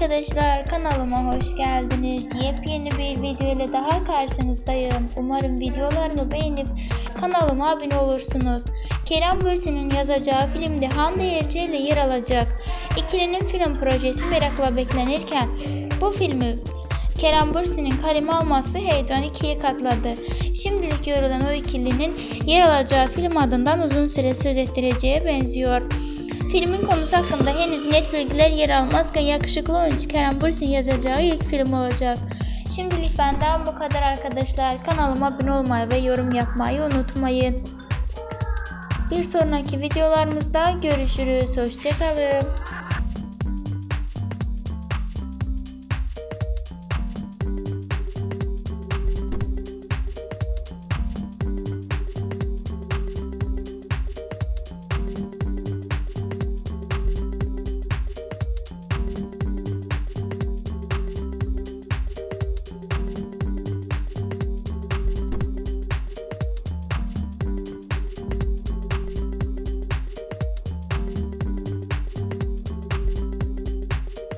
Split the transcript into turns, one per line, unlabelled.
Arkadaşlar kanalıma hoş geldiniz. Yepyeni bir video ile daha karşınızdayım. Umarım videolarımı beğenip kanalıma abone olursunuz. Kerem Bürsin'in yazacağı filmde Hande Erçel ile yer alacak. İkilinin film projesi merakla beklenirken bu filmi Kerem Bürsin'in kaleme alması heyecanı ikiye katladı. Şimdilik yorulan o ikilinin yer alacağı film adından uzun süre söz ettireceğe benziyor. Filmin konusu hakkında henüz net bilgiler yer almazken yakışıklı oyuncu Kerem Bürsin yazacağı ilk film olacak. Şimdilik benden bu kadar arkadaşlar. Kanalıma abone olmayı ve yorum yapmayı unutmayın. Bir sonraki videolarımızda görüşürüz. Hoşçakalın.